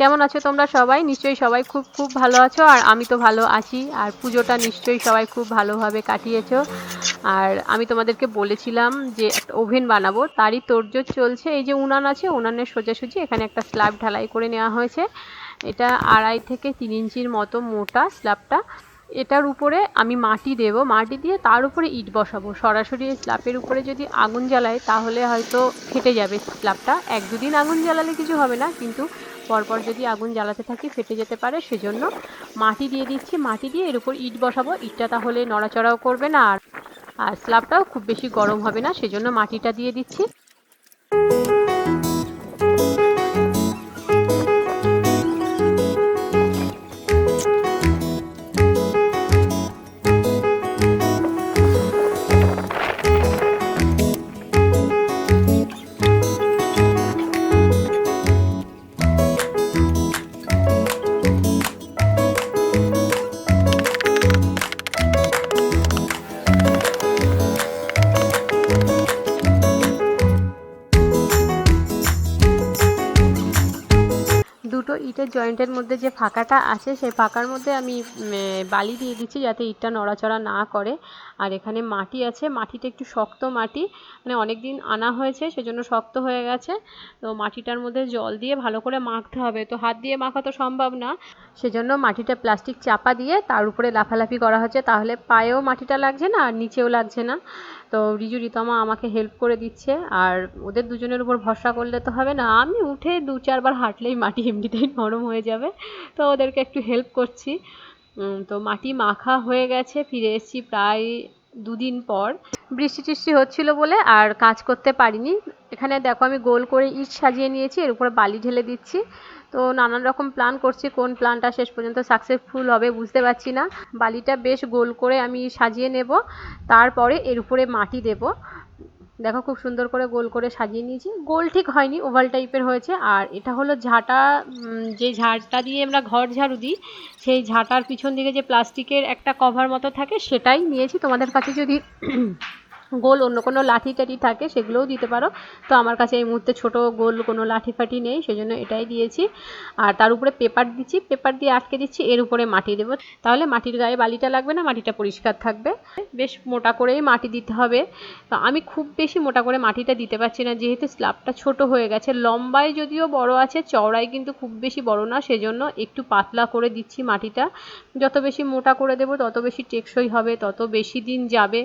কেমন আছো তোমরা সবাই? নিশ্চয়ই সবাই খুব খুব ভালো আছো, আর আমি তো ভালো আছি, আর পুজোটা নিশ্চয়ই সবাই খুব ভালোভাবে কাটিয়েছো। আর আমি তোমাদেরকে বলেছিলাম যে একটা ওভেন বানাবো, তারই তোড়জোড় চলছে, এই যে উনান আছে, উনানের সোজাসুজি এখানে একটা স্ল্যাব ঢালাই করে নেওয়া হয়েছে। এটা আড়াই থেকে তিন ইঞ্চির মতো মোটা স্ল্যাবটা। এটার উপরে আমি মাটি দেব, মাটি দিয়ে তার উপরে ইট বসাবো। সরাসরি স্ল্যাবের উপরে যদি আগুন জ্বালাই তাহলে হয়তো ফেটে যাবে স্ল্যাবটা। এক দুদিন আগুন জ্বালালে কিছু হবে না, কিন্তু পরপর যদি আগুন জ্বালাতে থাকি, ফেটে যেতে পারে, সেজন্য মাটি দিয়ে দিচ্ছি, মাটি দিয়ে এর উপর ইট বসাবো। ইটটা তাহলে নড়াচড়াও করবে না, আর আর স্ল্যাবটাও খুব বেশি গরম হবে না, সেজন্য মাটিটা দিয়ে দিচ্ছি। জয়েন্টের মধ্যে যে ফাঁকাটা আছে সেই ফাঁকার মধ্যে আমি বালি দিয়ে দিচ্ছি যাতে ইটটা নড়াচড়া না করে। আর এখানে মাটি আছে, মাটিটা একটু শক্ত মাটি মানে অনেক দিন আনা হয়েছে, সেজন্য শক্ত হয়ে গেছে। তো মাটিটার মধ্যে জল দিয়ে ভালো করে মাখতে হবে। তো হাত দিয়ে মাখা তো সম্ভব না। সেজন্য মাটিটা প্লাস্টিক চাপা দিয়ে তার উপরে লাফালাফি করা হচ্ছে। তাহলে পায়েও মাটিটা লাগছে না, আর নিচেও লাগছে না। তো রিজু রিতমা আমাকে হেল্প করে দিচ্ছে। আর ওদের দুজনের উপর ভরসা করলে তো হবে না। আমি উঠে দু চারবার হাঁটলেই মাটি এমনিতেই নরম হয়ে যাবে। তো ওদেরকে একটু হেল্প করছি। তো মাটি মাখা হয়ে গেছে, ফিরে এসেছি প্রায় দুদিন পর। বৃষ্টি টিষ্টি হচ্ছিল বলে আর কাজ করতে পারিনি। এখানে দেখো আমি গোল করে ইট সাজিয়ে নিয়েছি, এর উপরে বালি ঢেলে দিচ্ছি। তো নানান রকম প্ল্যান করছি, কোন প্ল্যানটা শেষ পর্যন্ত সাকসেসফুল হবে বুঝতে পারছি না। বালিটা বেশ গোল করে আমি সাজিয়ে নেব, তারপরে এর উপরে মাটি দেব। দেখো খুব সুন্দর করে গোল করে সাজিয়ে নিয়েছি। গোল ঠিক হয়নি, ওভাল টাইপের হয়েছে। আর এটা হলো ঝাঁটা যে ঝাড়টা দিয়ে আমরা ঘর ঝাড়ু দিই, সেই ঝাঁটার পিছন দিকে যে প্লাস্টিকের একটা কভার মতো থাকে, সেটাই নিয়েছি। তোমাদের কাছে যদি গোল, অন্য কোনো লাঠি টাঠি থাকে সেগুলোও দিতে পারো। তো আমার কাছে এই মুহূর্তে ছোট গোল কোনো লাঠি ফাঠি নেই, সেজন্য এটাই দিয়েছি। আর তার উপরে পেপার দিচ্ছি, পেপার দিয়ে আটকে দিচ্ছি, এর উপরে মাটি দেবো। তাহলে মাটির গায়ে বালিটা লাগবে না, মাটিটা পরিষ্কার থাকবে। বেশ মোটা করেই মাটি দিতে হবে। তো আমি খুব বেশি মোটা করে মাটিটা দিতে পারছি না, যেহেতু স্ল্যাবটা ছোট হয়ে গেছে। লম্বায় যদিও বড় আছে, চওড়ায় কিন্তু খুব বেশি বড় না, সেজন্য একটু পাতলা করে দিচ্ছি মাটিটা। যত বেশি মোটা করে দেবো, তত বেশি টেকসই হবে, তত বেশি দিন যাবে।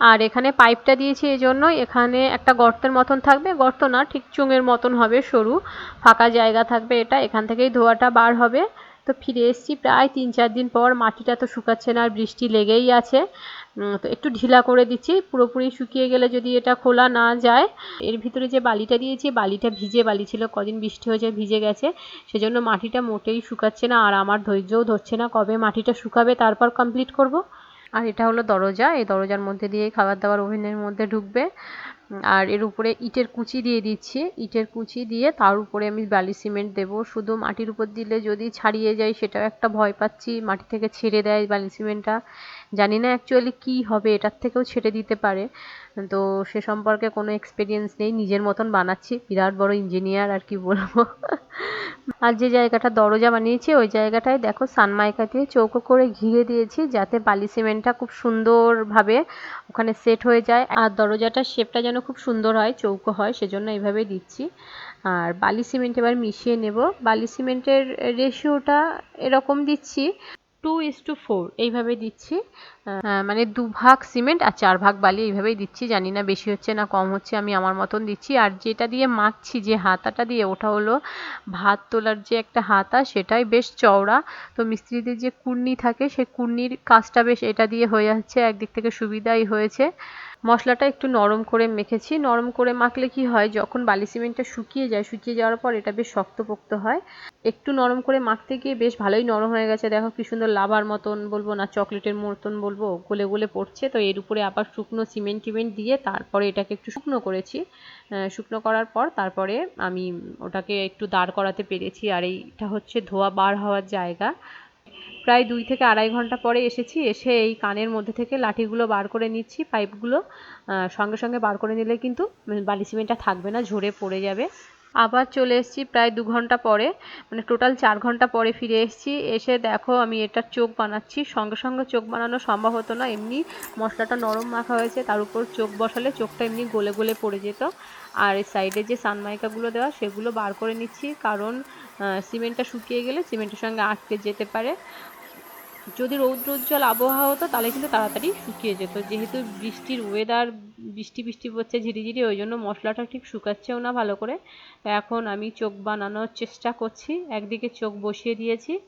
আর এখানে পাইপটা দিয়েছি এই জন্য। এখানে একটা গর্তের মতন থাকবে। গর্ত না, ঠিক চুঙের মতন হবে সরু। ফাঁকা জায়গা থাকবে এটা। এখান থেকেই ধোয়াটা বার হবে। তো ফিরে এসেছি প্রায় তিন চার দিন পর। মাটিটা তো শুকাচ্ছে না আর বৃষ্টি লেগেই আছে। তো একটু ঢিলা করে দিচ্ছি। পুরোপুরি শুকিয়ে গেলে যদি এটা খোলা না যায়, এর ভিতরে যে বালিটা দিয়েছি, বালিটা ভিজে বালি ছিল। কদিন বৃষ্টি হয়েছে, ভিজে গেছে। সেজন্য মাটিটা মোটেই শুকাচ্ছে না। আর আমার ধৈর্যও ধরছে না কবে মাটিটা শুকাবে, তারপর কমপ্লিট করব। আর এটা হলো দরজা। এই দরজার মধ্যে দিয়ে খাবার দাবার ওভেনের মধ্যে ঢুকবে। আর এর উপরে ইটের কুচি দিয়ে দিচ্ছি। ইটের কুচি দিয়ে তার উপরে আমি বালি সিমেন্ট দেব। শুধু মাটির উপর দিলে যদি ছাড়িয়ে যায়, সেটাও একটা ভয় পাচ্ছি। মাটি থেকে ছেড়ে দেয় বালি সিমেন্টটা। জানি না অ্যাকচুয়ালি কী হবে, এটার থেকেও ছেড়ে দিতে পারে। তো সে সম্পর্কে কোনো এক্সপিরিয়েন্স নেই, নিজের মতন বানাচ্ছি, বিরাট বড় ইঞ্জিনিয়ার আর কি বলব। আর যে জায়গাটা দরজা বানিয়েছি, ওই জায়গাটায় দেখো সানমাইকা দিয়ে চৌকো করে ঘিরে দিয়েছি, যাতে বালি সিমেন্টটা খুব সুন্দরভাবে ওখানে সেট হয়ে যায়। আর দরজাটার শেপটা যেন খুব সুন্দর হয়, চৌকো হয়, সেজন্য এইভাবে দিচ্ছি। আর বালি সিমেন্ট এবার মিশিয়ে নেব। বালি সিমেন্টের রেশিওটা এরকম দিচ্ছি টু ইস টু ফোর এইভাবে দিচ্ছি। মানে দু ভাগ সিমেন্ট আর চার ভাগ বালি এইভাবেই দিচ্ছি। জানি না বেশি হচ্ছে না কম হচ্ছে, আমি আমার মতন দিচ্ছি। আর যেটা দিয়ে মাখছি, যে হাতাটা দিয়ে, ওটা হলো ভাত তোলার যে একটা হাতা, সেটাই বেশ চওড়া। তো মিস্ত্রিদের যে কুর্নি থাকে সেই কুর্নির কাজটা বেশ এটা দিয়ে হয়ে যাচ্ছে, একদিক থেকে সুবিধাই হয়েছে। মশলাটা একটু নরম করে মেখেছি। নরম করে মাখলে কি হয়, যখন বালি সিমেন্টটা শুকিয়ে যায়, শুকিয়ে যাওয়ার পর এটা বেশ শক্তপোক্ত হয়। একটু নরম করে মাখতে গিয়ে বেশ ভালোই নরম হয়ে গেছে। দেখো কি সুন্দর লাভার মতন, বলব না, চকলেটের মতন বলব। গলে গলে পড়ছে। তো এর উপরে আবার শুকনো সিমেন্ট টিমেন্ট দিয়ে তারপরে এটাকে একটু শুকনো করেছি। শুকনো করার পর তারপরে আমি ওটাকে একটু দাঁড় করাতে পেরেছি। আর এইটা হচ্ছে ধোয়া বার হওয়ার জায়গা। প্রায় দুই থেকে আড়াই ঘণ্টা পরে এসেছি। এসে এই কানের মধ্যে থেকে লাঠিগুলো বার করে নিচ্ছি, পাইপগুলো। সঙ্গে সঙ্গে বার করে নিলে কিন্তু বালি সিমেন্টটা থাকবে না, ঝরে পড়ে যাবে। আবার চলে এসেছি প্রায় দু ঘণ্টা পরে মানে টোটাল চার ঘণ্টা পরে ফিরে এসেছি। এসে দেখো আমি এটার চোখ বানাচ্ছি। সঙ্গে সঙ্গে চোখ বানানো সম্ভব হতো না। এমনি মশলাটা নরম মাখা হয়েছে, তার উপর চোখ বসালে চোখটা এমনি গলে গলে পড়ে যেত। আর এই সাইডে যে সানমাইকাগুলো দেওয়া, সেগুলো বার করে নিচ্ছি। কারণ সিমেন্টটা শুকিয়ে গেলে সিমেন্টের সঙ্গে আটকে যেতে পারে। যদি রৌদ্রোজ্জ্বল আবহাওয়া হতো, তাহলে কিন্তু তাড়াতাড়ি শুকিয়ে যেত। যেহেতু বৃষ্টির ওয়েদার বৃষ্টি বৃষ্টি পড়ছে ঝিরিঝিরি, ওই জন্য মশলাটা ঠিক শুকাচ্ছেও না ভালো করে। এখন আমি চোখ বানানোর চেষ্টা করছি, একদিকে চোখ বসিয়ে দিয়েছি,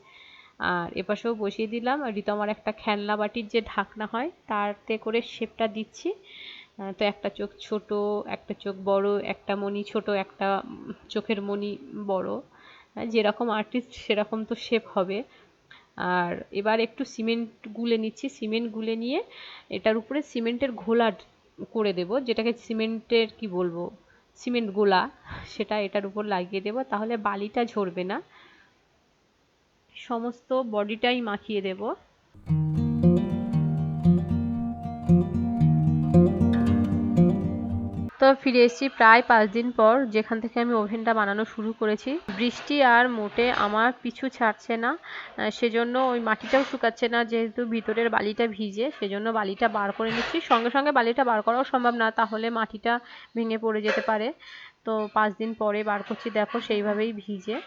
আর এপাশেও বসিয়ে দিলাম। রিতমার একটা খেলনা বাটির যে ঢাকনা হয়, তাতে করে শেপটা দিচ্ছি। তো একটা চোখ ছোট, একটা চোখ বড়, একটা মণি ছোট, একটা চোখের মণি বড়। যেরকম আর্টিস্ট সেরকম তো শেপ হবে। আর এবার একটু সিমেন্ট গুলে নিচ্ছি। সিমেন্ট গুলে নিয়ে এটার উপরে সিমেন্টের ঘোলা করে দেব, যেটাকে সিমেন্টের কি বলব, সিমেন্ট গোলা, সেটা এটার উপর লাগিয়ে দেব। তাহলে বালিটা ঝরবে না। সমস্ত বডিটাই মাখিয়ে দেব। তো ফিরে এসেছি প্রায় পাঁচ দিন পর, যেখান থেকে আমি ওভেনটা বানানো শুরু করেছি। বৃষ্টি আর মোটে আমার পিছু ছাড়ছে না সেজন্য ওই মাটিটাও শুকাচ্ছে না, যেহেতু ভিতরের বালিটা ভিজে, সেজন্য বালিটা বার করে নিচ্ছি। সঙ্গে সঙ্গে বালিটা বার করাও সম্ভব না, তাহলে মাটিটা ভেঙে পড়ে যেতে পারে। তো পাঁচ দিন পরে বার করছি, দেখো সেইভাবেই ভিজে।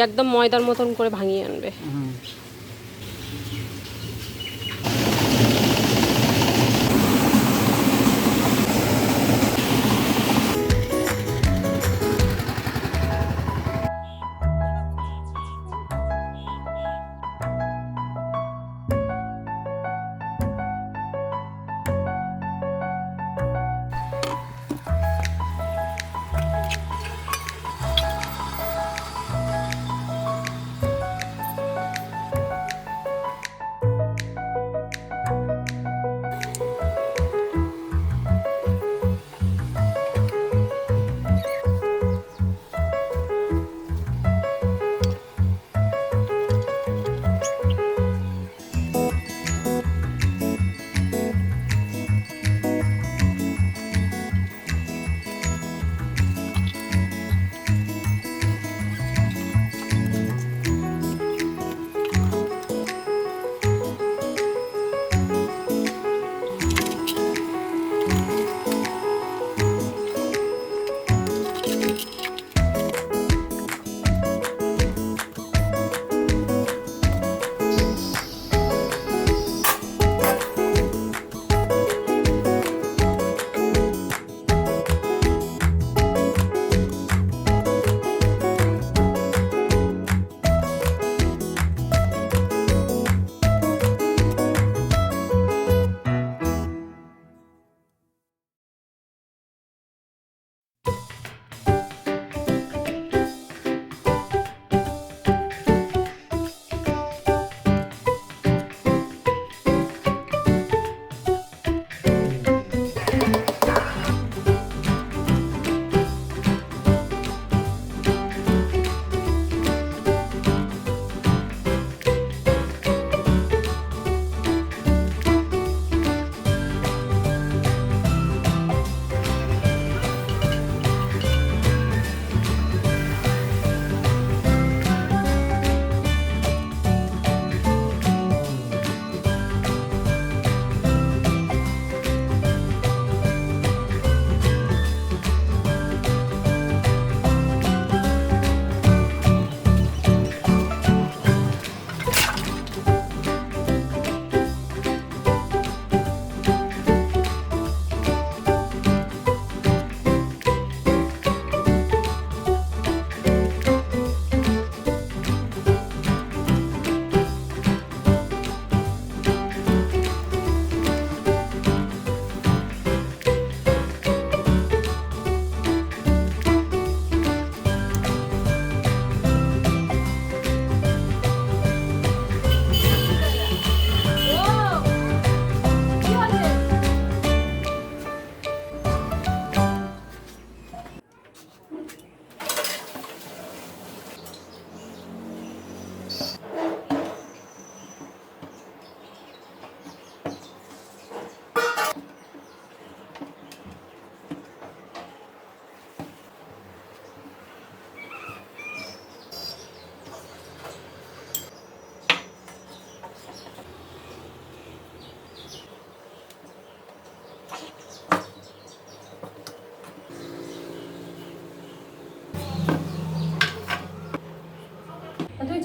একদম ময়দার মতন করে ভাঙিয়ে আনবে।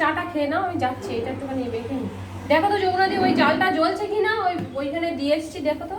চাটা খেয়ে না আমি যাচ্ছি, এটা একটুখানি দেখো তো যমুনা দিয়ে ওই জালটা জ্বলছে কি না ওই ওইখানে দিয়ে এসছি, দেখো তো।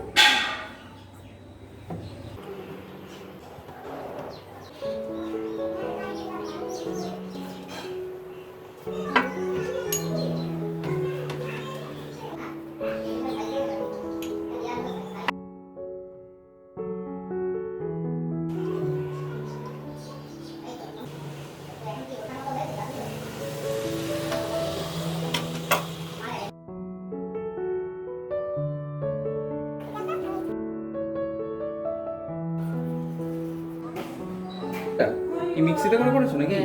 মিক্সিতে করে করেছ নাকি?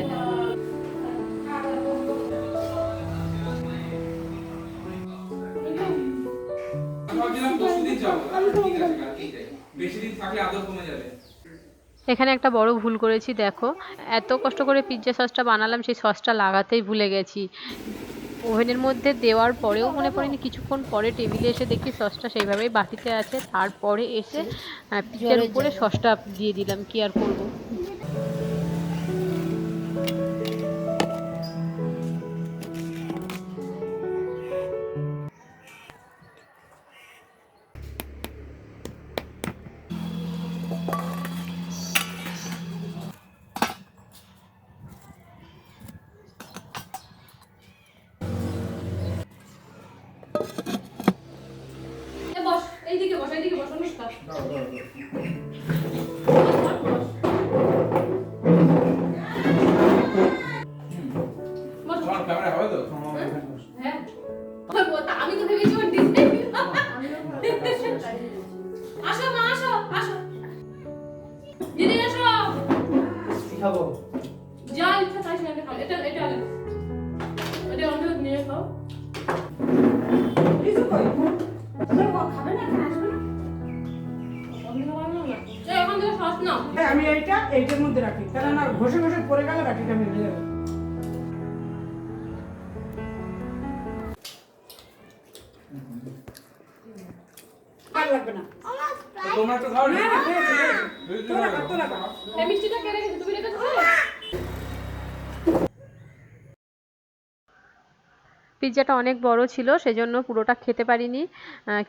যাবে এখানে একটা বড় ভুল করেছি দেখো। এত কষ্ট করে পিৎজা সসটা বানালাম সেই সসটা লাগাতেই ভুলে গেছি। ওভেনের মধ্যে দেওয়ার পরেও মনে পড়েনি কিছুক্ষণ পরে টেবিলে এসে দেখি সসটা সেইভাবেই বাটিতে আছে। তারপরে এসে পিৎজার উপরে সসটা দিয়ে দিলাম কি আর করব? আসো মা আসো আসো। দিদি আসো। খাব? যা ইচ্ছা তাই সেটা খাও এটা এটা আগে এটা অন্য নিয়ে খাও। কিছু কই? খাবে না না খাবে না? এখন সস নাও হ্যাঁ আমি এইটা এইটার মধ্যে রাখি। কারণ না ঘষে ঘষে পড়ে গেলে বাটিটা মিলে যাবে। আর লাগবে না। তোমরা খাও। এই মিষ্টিটা কে রেখেছে? তুমি রেখেছো পিৎজাটা অনেক বড় ছিল সেজন্য পুরোটা খেতে পারিনি।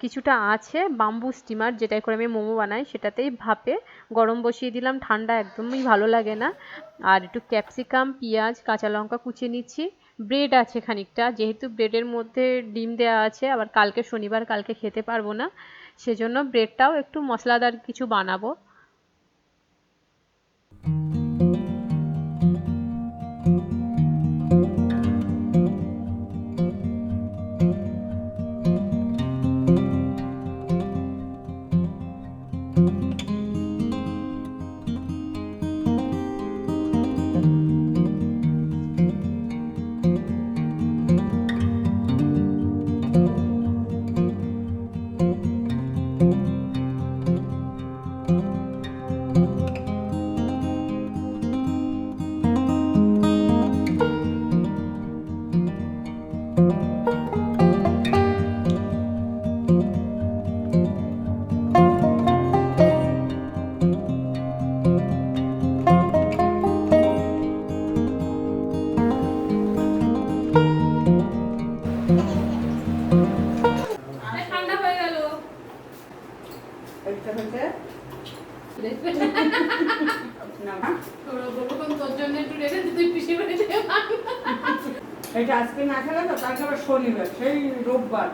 কিছুটা আছে বাম্বু স্টিমার যেটাই করে আমি মোমো বানাই সেটাতেই ভাপে গরম বসিয়ে দিলাম। ঠান্ডা একদমই ভালো লাগে না। আর একটু ক্যাপসিকাম পেঁয়াজ কাঁচা লঙ্কা কুচিয়ে নিচ্ছি। ব্রেড আছে খানিকটা। যেহেতু ব্রেডের মধ্যে ডিম দেওয়া আছে, আবার কালকে শনিবার কালকে খেতে পারব না, সেজন্য ব্রেডটাও একটু মশলাদার কিছু বানাবো। পিসি করে দে এইটা আজকে না খেলে তো কালকে শনিবার সেই রোববার।